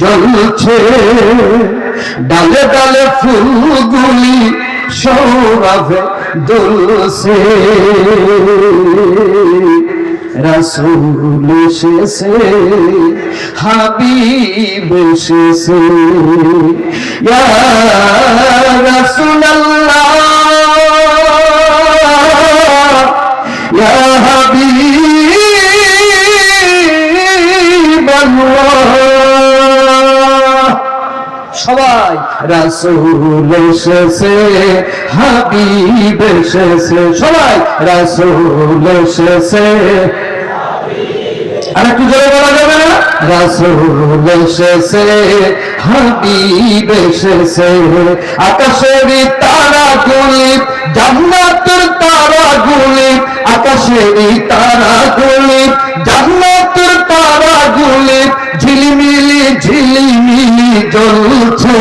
জ্বলছে। ডালে ডালে ফুলগুলি সৌরভে দুলছে রসুল এসেছে হাবিব এসেছে। ইয়া হাবিব সবাই। রাসূল এসেছে, হাবিব এসেছে, সবাই রাসূল এসেছে। আর একটু জোরে বলা যাবে না? রাসূল এসেছে, হাবিব এসেছে। আকাশের তারা গুলি জান্নাতের তারা গুলি আকাশের তারা গুলি জান্নাতের তারা গুলি ঝিলিমিলি ঝিলিমিলি জ্বলছে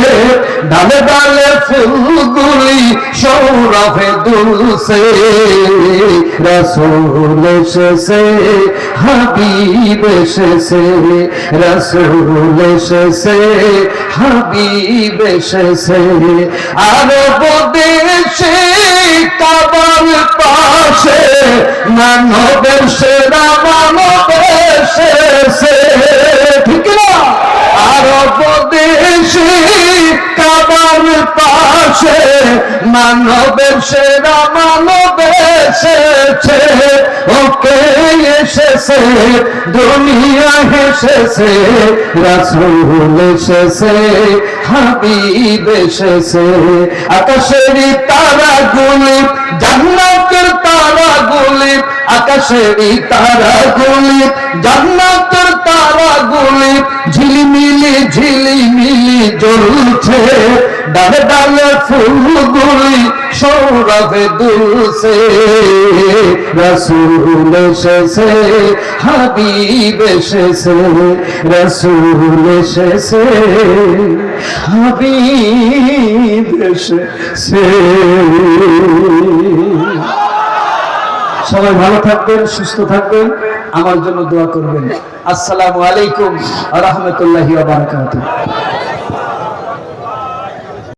ডালে ডালে ফুলগুলি সৌরভে দুলছে। রসুল এসেছে, হাবিব এসেছে। রসুল এসেছে, হাবিব এসেছে। আরব দেশে কাবার পাশে, মানবের সেরা মানব এসেছে। পাশে মানবের সেরা মানব এসেছে। ওকে এসেছে, দুনিয়া এসেছে রাসূল এসেছে, হাবিব এসেছে। আকাশের তারা গুলি জান্নাতের তারা গুলি আকাশের তারা গুলি জান্নাতের তারা গুলি ঝিলিমিলি ঝিলিমিলি জ্বলছে। ডালে ডালে ফুলগুলি সৌরভে দুলছে, রসুল এসেছে, হাবিব এসেছে, রসুল এসেছে, হাবিব এসেছে। সবাই ভালো থাকবেন, সুস্থ থাকবেন, আমার জন্য দোয়া করবেন। আসসালামু আলাইকুম, রহমতুল্লাহি বারাকাতুহু।